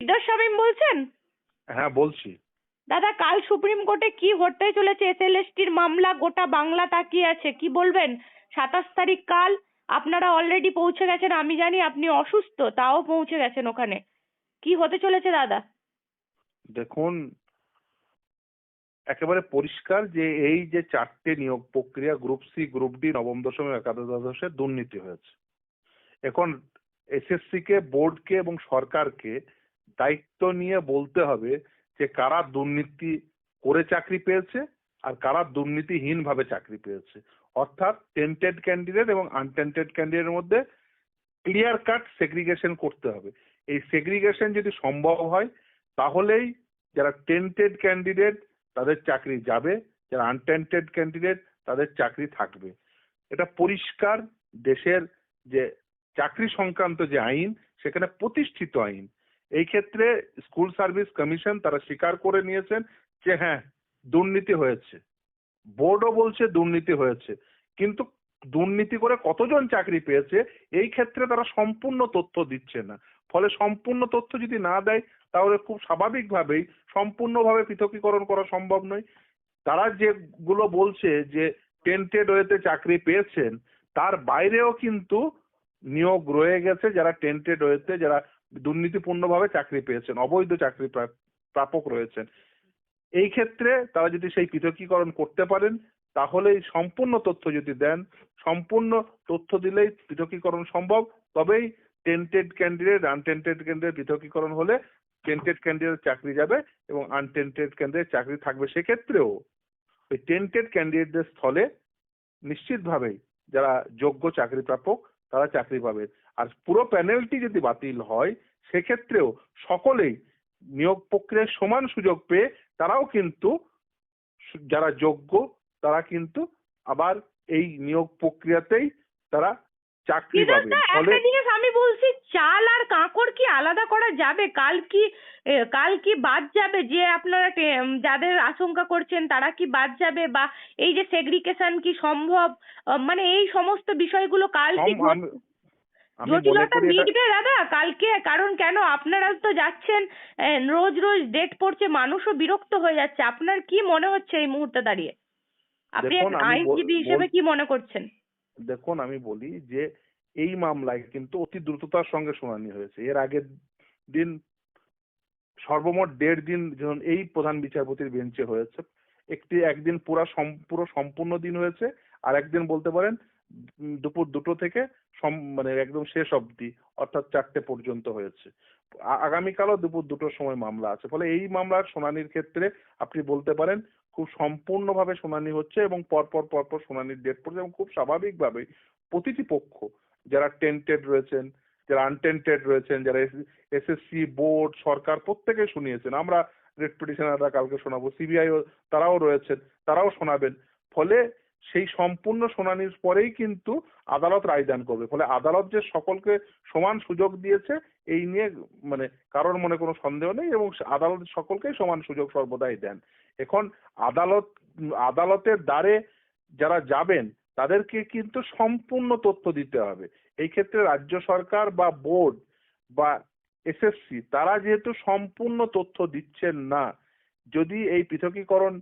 বিদ্যাস শামীম বলছেন? হ্যাঁ বলছি। দাদা কাল সুপ্রিম কোর্টে কি হতে চলেছে? এসএলএসটির মামলা গোটা বাংলা তাকিয়ে আছে। কি বলবেন? সাতাশ তারিখ কাল আপনারা অলরেডি পৌঁছে গেছেন আমি জানি আপনি অসুস্থ তাও পৌঁছে গেছেন ওখানে। কি হতে চলেছে দাদা? দেখুন একেবারে পরিষ্কার যে এই যে চারটে নিয়োগ প্রক্রিয়া গ্রুপ সি গ্রুপ ডি নবম দশম একাদশ দ্বাদশে দুর্নীতি হয়েছে। এখন এসএসসি কে বোর্ডকে এবং সরকারকে দায়িত্ব নিয়ে বলতে হবে যে কারা দুর্নীতি করে চাকরি পেয়েছে আর কারা দুর্নীতিহীন ভাবে চাকরি পেয়েছে। অর্থাৎ টেন্টেড ক্যান্ডিডেট এবং আনটেন্টেড ক্যান্ডিডেটের মধ্যে ক্লিয়ার কাট সেগ্রিগেশন করতে হবে। এই সেগ্রিগেশন যদি সম্ভব হয়, তাহলেই যারা টেন্টেড ক্যান্ডিডেট তাদের চাকরি যাবে, যারা আনটেন্টেড ক্যান্ডিডেট তাদের চাকরি থাকবে। এটা পরিষ্কার দেশের যে চাকরি সংক্রান্ত যে আইন, সেখানে প্রতিষ্ঠিত আইন। এই ক্ষেত্রে স্কুল সার্ভিস কমিশন তারা স্বীকার করে নিয়েছেন যে হ্যাঁ দুর্নীতি হয়েছে। বোর্ডও বলছে দুর্নীতি হয়েছে। কিন্তু দুর্নীতি করে কতজন চাকরি পেয়েছে, এই ক্ষেত্রে তারা সম্পূর্ণ তথ্য দিচ্ছে না। ফলে সম্পূর্ণ তথ্য যদি না দেয়, তাহলে খুব স্বাভাবিকভাবেই সম্পূর্ণভাবে পৃথকীকরণ করা সম্ভব নয়। তারা যেগুলো বলছে যে টেন্টেড ওয়েতে চাকরি পেয়েছেন, তার বাইরেও কিন্তু নিয়োগ রয়ে গেছে যারা টেন্টেড ওয়েতে যারা দুর্নীতিপূর্ণভাবে চাকরি পেয়েছেন, অবৈধ চাকরি প্রা- প্রাপক রয়েছেন। এই ক্ষেত্রে তারা যদি সেই পৃথকীকরণ করতে পারেন, তাহলেই সম্পূর্ণ তথ্য যদি দেন, সম্পূর্ণ তথ্য দিলেই পৃথকীকরণ সম্ভব, তবেই টেন্টেড ক্যান্ডিডেট, আনটেন্টেড ক্যান্ডিডেট পৃথকীকরণ হলে টেন্টেড ক্যান্ডিডেট চাকরি যাবে এবং আনটেন্টেড ক্যান্ডিডেট চাকরি থাকবে সেক্ষেত্রেও। ওই টেন্টেড ক্যান্ডিডেটদের স্থলে নিশ্চিতভাবেই যারা যোগ্য চাকরি প্রাপক তারা চাকরি পাবে। আর পুরো প্যানেলটি যদি বাতিল হয়, সেক্ষেত্রেও সকলেই নিয়োগ প্রক্রিয়ায় সমান সুযোগ পেয়ে তারাও কিন্তু যারা যোগ্য, তারা কিন্তু আবার এই নিয়োগ প্রক্রিয়াতেই তারা চাকরি পাবে একটা জিনিস আমি বলছি চাল আর কাঁকড় কি আলাদা করা যাবে? কাল কি কাল কি বাদ যাবে? যে আপনারা যাদের আশঙ্কা করছেন তারা কি বাদ যাবে? বা এই যে সেগ্রিগেশন কি সম্ভব? মানে এই সমস্ত বিষয়গুলো কাল কি জটিলতা মিটবে দাদা? কালকে কারণ কেন? আপনারা তো যাচ্ছেন আহ, রোজ রোজ ডেট পড়ছে মানুষও বিরক্ত হয়ে যাচ্ছে। আপনার কি মনে হচ্ছে এই মুহূর্তে দাঁড়িয়ে? আপনি আইনজীবী হিসেবে কি মনে করছেন? দেখুন, আমি বলি যে এই মামলায় কিন্তু অতি দ্রুততার সঙ্গে শুনানি হয়েছে। এর আগের দিন, সর্বমোট দেড় দিন যখন এই প্রধান বিচারপতির বেঞ্চে হয়েছে। একটি একদিন পুরা পুরো সম্পূর্ণ দিন হয়েছে। আর একদিন বলতে পারেন দুপুর দুটো থেকে মানে একদম শেষ অবধি, অর্থাৎ চারটে পর্যন্ত হয়েছে। আগামীকালও দুপুর দুটোর সময় মামলা আছে। ফলে এই মামলার শুনানির ক্ষেত্রে আপনি বলতে পারেন, খুব সম্পূর্ণভাবে শুনানি হচ্ছে এবং পরপর পরপর শুনানির ডেট পড়ছে এবং খুব স্বাভাবিকভাবেই প্রতিটি পক্ষ, যারা টেন্টেড রয়েছেন, যারা আনটেন্টেড রয়েছেন, যারা এসএসসি বোর্ড সরকার প্রত্যেকে শুনিয়েছেন। আমরা রেড পিটিশনাররা কালকে শোনাবো। সিবিআই তারাও রয়েছেন, তারাও শোনাবেন। ফলে সেই সম্পূর্ণ শুনানির পরেই কিন্তু আদালত রায়দান করবে। ফলে আদালত যে সকলকে সমান সুযোগ দিয়েছে, এই নিয়ে মানে কারোর মনে কোনো সন্দেহ নেই এবং আদালত সকলকেই সমান সুযোগ সর্বদাই দেন। এখন আদালত, আদালতের দ্বারে যারা যাবেন, তাদেরকে কিন্তু সম্পূর্ণ তথ্য দিতে হবে। এই ক্ষেত্রে রাজ্য সরকার বা বোর্ড বা এসএসসি, তারা যেহেতু সম্পূর্ণ তথ্য দিচ্ছেন না, যদি এই পৃথকীকরণ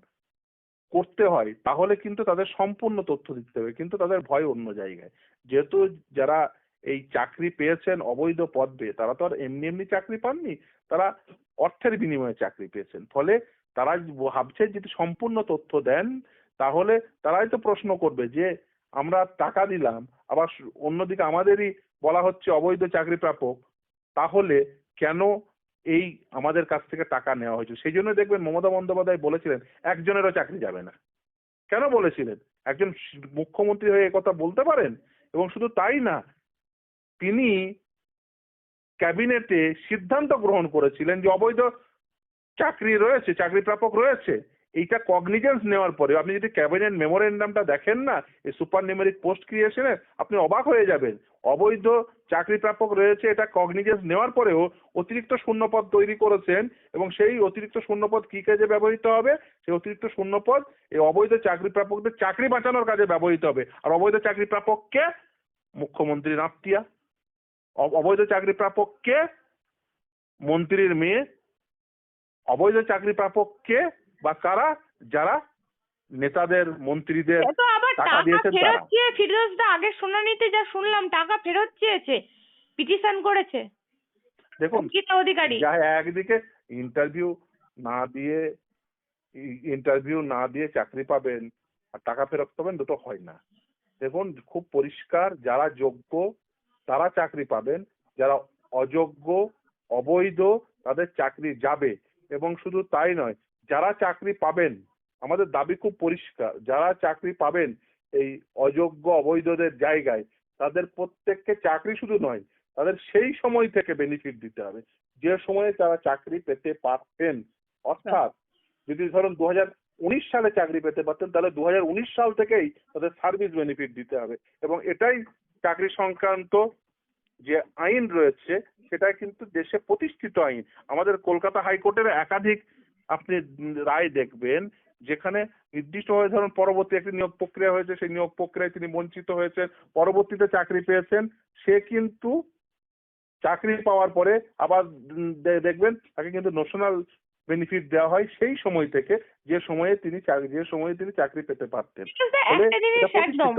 করতে হয়, তাহলে কিন্তু তাদের সম্পূর্ণ তথ্য দিতে হবে, কিন্তু তাদের ভয় অন্য জায়গায়। যেহেতু যারা এই চাকরি পেয়েছেন অবৈধ পদে, তারা তো আর এমনি এমনি চাকরি পাননি, তারা অর্থের বিনিময়ে চাকরি পেয়েছেন। ফলে তারা ভাবছে যদি সম্পূর্ণ তথ্য দেন, তাহলে তারাই তো প্রশ্ন করবে যে, আমরা টাকা দিলাম, আবার অন্যদিকে আমাদেরই বলা হচ্ছে অবৈধ চাকরি প্রাপক, তাহলে কেন এই আমাদের কাছ থেকে টাকা নেওয়া হয়েছে সেই জন্য দেখবেন মমতা বন্দ্যোপাধ্যায় বলেছিলেন, একজনেরও চাকরি যাবে না। কেন বলেছিলেন? একজন মুখ্যমন্ত্রী হয়ে কথা বলতে পারেন? এবং শুধু তাই না, তিনি ক্যাবিনেটে সিদ্ধান্ত গ্রহণ করেছিলেন যে অবৈধ চাকরি রয়েছে চাকরি প্রাপক রয়েছে। এইটা কগনিজেন্স নেওয়ার পরে আপনি যদি ক্যাবিনেট মেমোরেন্ডামটা দেখেন না, এই সুপার নিউমেরিক পোস্ট ক্রিয়েশনে আপনি অবাক হয়ে যাবেন। অবৈধ চাকরি প্রাপক রয়েছে, এটা কগনিজেন্স নেওয়ার পরেও অতিরিক্ত শূন্যপদ তৈরি করেছেন এবং সেই অতিরিক্ত শূন্যপদ কি কাজে ব্যবহৃত হবে? সেই অতিরিক্ত শূন্যপদ এই অবৈধ চাকরি প্রাপকদের চাকরি বাঁচানোর কাজে ব্যবহৃত হবে। আর অবৈধ চাকরি প্রাপককে মুখ্যমন্ত্রীর আত্মীয়া অবৈধ চাকরি প্রাপককে মন্ত্রীর মেয়ে। অবৈধ চাকরি প্রাপক কে? বা কারা? যারা নেতাদের মন্ত্রীদের তো আবার টাকা ফেরত তারা। চেয়ে ফিরোজ দা আগের শুনানিতে যা শুনলাম টাকা ফেরত চেয়েছে পিটিশন করেছে। দেখুন অধিকারী। যা একদিকে ইন্টারভিউ না দিয়ে ইন্টারভিউ না দিয়ে চাকরি পাবেন আর টাকা ফেরত পাবেন দুটো হয় না। দেখুন খুব পরিষ্কার যারা যোগ্য তারা চাকরি পাবেন যারা অযোগ্য অবৈধ তাদের চাকরি যাবে। এবং শুধু তাই নয় যারা চাকরি পাবেন, আমাদের দাবি খুব পরিষ্কার, যারা চাকরি পাবেন এই অযোগ্য অবৈধদের জায়গায়, তাদের প্রত্যেককে চাকরি শুধু নয়, তাদের সেই সময় থেকে বেনিফিট দিতে হবে। যে সময়ে তারা চাকরি পেতে পারতেন, অর্থাৎ যদি ধরুন দু উনিশ সালে চাকরি পেতে পারতেন, তাহলে দু উনিশ সাল থেকেই তাদের সার্ভিস বেনিফিট দিতে হবে। এবং এটাই চাকরি সংক্রান্ত যে আইন রয়েছে সেটা কিন্তু দেশে প্রতিষ্ঠিত আইন। আমাদের কলকাতা হাইকোর্টের একাধিক আপনি রায় দেখবেন যেখানে নির্দিষ্ট নির্দিষ্টভাবে ধরুন পরবর্তী একটি নিয়োগ প্রক্রিয়া হয়েছে, সেই নিয়োগ প্রক্রিয়ায় তিনি বঞ্চিত হয়েছেন, পরবর্তীতে চাকরি পেয়েছেন, সে কিন্তু চাকরি পাওয়ার পরে আবার দেখবেন তাকে কিন্তু ন্যাশনাল বেনিফিট দেওয়া হয় সেই সময় থেকে যে সময়ে তিনি যে সময়ে তিনি চাকরি পেতে পারতেন। একটা জিনিস একদম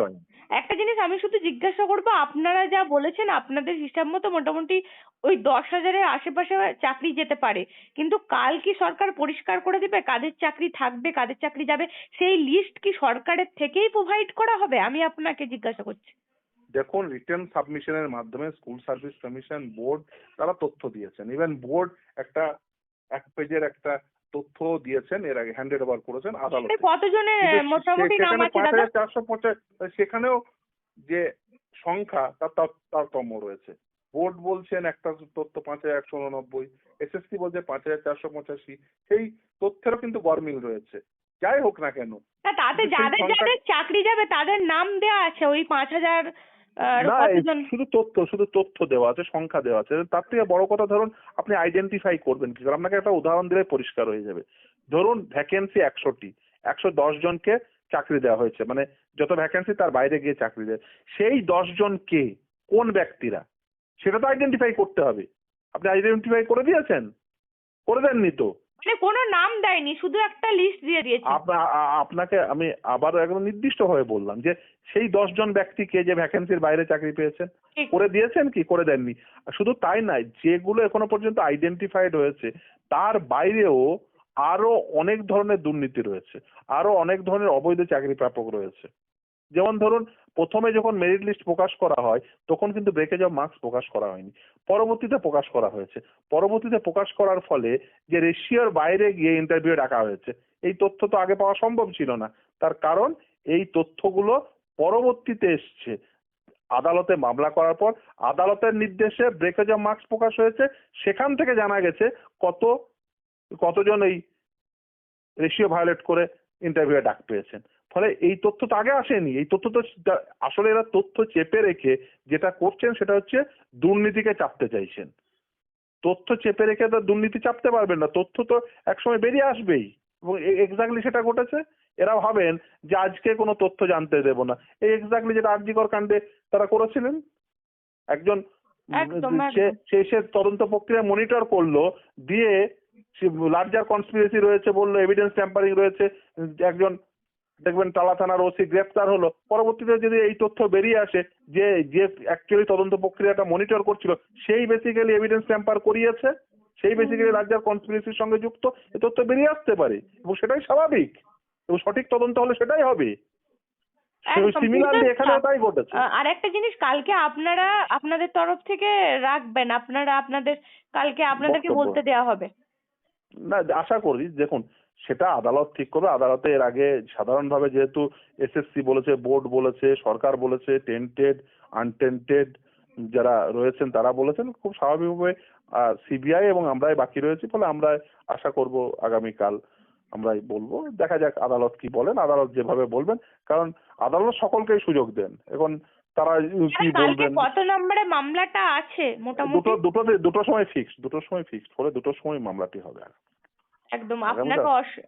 একটা জিনিস আমি শুধু জিজ্ঞাসা করব আপনারা যা বলেছেন আপনাদের হিসাব মতো মোটামুটি ওই দশ হাজারের আশেপাশে চাকরি যেতে পারে। কিন্তু কাল কি সরকার পরিষ্কার করে দিবে কাদের চাকরি থাকবে কাদের চাকরি যাবে? সেই লিস্ট কি সরকারের থেকেই প্রোভাইড করা হবে? আমি আপনাকে জিজ্ঞাসা করছি। দেখুন রিটার্ন সাবমিশনের মাধ্যমে স্কুল সার্ভিস কমিশন বোর্ড তারা তথ্য দিয়েছেন। ইভেন বোর্ড একটা এক পেজের একটা তথ্য দিয়েছেন এর আগে হ্যান্ডেড ওভার করেছেন আদালতে। কতজনের মোটামুটি নাম আছে দাদা হাজার চারশো পঞ্চাশ সেখানেও যে সংখ্যা তার তার- তারতম্য রয়েছে। বোর্ড বলছেন একটা তথ্য পাঁচ হাজার একশো উননব্বই এসএসসি বলছে পাঁচ হাজার চারশো পঁচাশি। সেই তথ্যেরও কিন্তু গরমিল রয়েছে। যাই হোক না কেন। তাতে যাদের যাদের চাকরি যাবে তাদের নাম দেওয়া আছে। ওই পাঁচ হাজার না শুধু তথ্য শুধু তথ্য দেওয়া আছে সংখ্যা দেওয়া আছে। তার থেকে বড় কথা ধরুন আপনি আইডেন্টিফাই করবেন কি আপনাকে একটা উদাহরণ দিলে পরিষ্কার হয়ে যাবে। ধরুন ভ্যাকেন্সি একশোটি। একশো দশ জনকে চাকরি দেওয়া হয়েছে। মানে যত ভ্যাকেন্সি তার বাইরে গিয়ে চাকরি দেয়। সেই দশ জন কে কোন ব্যক্তিরা? সেটা তো আইডেন্টিফাই করতে হবে। আপনি আইডেন্টিফাই করে দিয়েছেন। করে দেননি তো। মানে কোনো নাম দেয়নি শুধু একটা লিস্ট দিয়ে দিয়েছে আপনাকে আমি আবার একদম নির্দিষ্টভাবে বললাম যে সেই দশ জন ব্যক্তিকে যে ভ্যাকেন্সির বাইরে চাকরি পেয়েছেন করে দিয়েছেন কি? করে দেননি। শুধু তাই নয় যেগুলো এখনও পর্যন্ত আইডেন্টিফাইড হয়েছে তার বাইরেও আরও অনেক ধরনের দুর্নীতি রয়েছে আরও অনেক ধরনের অবৈধ চাকরি প্রাপক রয়েছে। যেমন ধরুন, প্রথমে যখন মেরিট লিস্ট প্রকাশ করা হয়, তখন কিন্তু ব্রেকেজ অফ মার্কস প্রকাশ করা হয়নি। পরবর্তীতে প্রকাশ করা হয়েছে। পরবর্তীতে প্রকাশ করার ফলে যে রেশিওর বাইরে গিয়ে ইন্টারভিউ ডাকা হয়েছে, এই তথ্য তো আগে পাওয়া সম্ভব ছিল না। তার কারণ, এই তথ্যগুলো পরবর্তীতে এসছে। আদালতে মামলা করার পর আদালতের নির্দেশে ব্রেকেজ অফ মার্কস প্রকাশ হয়েছে। সেখান থেকে জানা গেছে কত, কতজন এই রেশিও ভায়োলেট করে ইন্টারভিউ ডাক পেয়েছেন। ফলে এই তথ্য তো আগে আসেনি। এই তথ্য তো আসলে এরা তথ্য চেপে রেখে যেটা করছেন সেটা হচ্ছে দুর্নীতিকে চাপতে চাইছেন। তথ্য চেপে রেখে তো দুর্নীতি চাপতে পারবেন না। তথ্য তো একসময় বেরিয়ে আসবেই। এবং এক্স্যাক্টলি সেটা ঘটেছে। এরা ভাবেন যে আজকে কোনো তথ্য জানতে দেব না। এই এক্স্যাক্টলি যেটা আরজিকর কাণ্ডে তারা করেছিলেন। একজন সে তদন্ত প্রক্রিয়া মনিটর করল দিয়ে লার্জার কনস্পিরেসি রয়েছে বলল এভিডেন্স ট্যাম্পারিং রয়েছে একজন দেখবেন টালা থানার ওসি গ্রেফতার হলো। পরবর্তীতে যদি এই তথ্য বেরিয়ে আসে যে যে অ্যাকচুয়ালি তদন্ত প্রক্রিয়াটা মনিটর করছিল সেই বেসিক্যালি এভিডেন্স ট্যাম্পার করিয়েছে। সেই বেসিক্যালি রাজ্যের কনস্পিরেসির সঙ্গে যুক্ত। এ তথ্য বেরিয়ে আসতে পারে। এবং সেটাই স্বাভাবিক। এবং সঠিক তদন্ত হলে সেটাই হবে। আর একটা জিনিস কালকে আপনারা আপনাদের তরফ থেকে রাখবেন। আপনারা আপনাদের কালকে আপনাদেরকে বলতে দেওয়া হবে। না আশা করি দেখুন সেটা আদালত ঠিক করবে। আদালতে এর আগে সাধারণভাবে যেহেতু এসএসসি বলেছে বোর্ড বলেছে সরকার বলেছে টেন্টেড আনটেন্টেড যারা রয়েছেন তারা বলেছেন খুব স্বাভাবিকভাবে সিবিআই এবং আমরাই বাকি রয়েছি ফলে আমরা আশা করব আগামীকাল আমরাই বলব। দেখা যাক আদালত কি বলেন। আদালত যেভাবে বলবেন কারণ আদালত সকলকেই সুযোগ দেন। এখন তারা কি বলবেন? কত নম্বরে মামলাটা আছে মোটামুটি? দুটো দুটো দুটো সময় ফিক্সড দুটোর সময় ফিক্সড ফলে দুটোর সময় মামলাটি হবে। একদম? আপনাকে অস-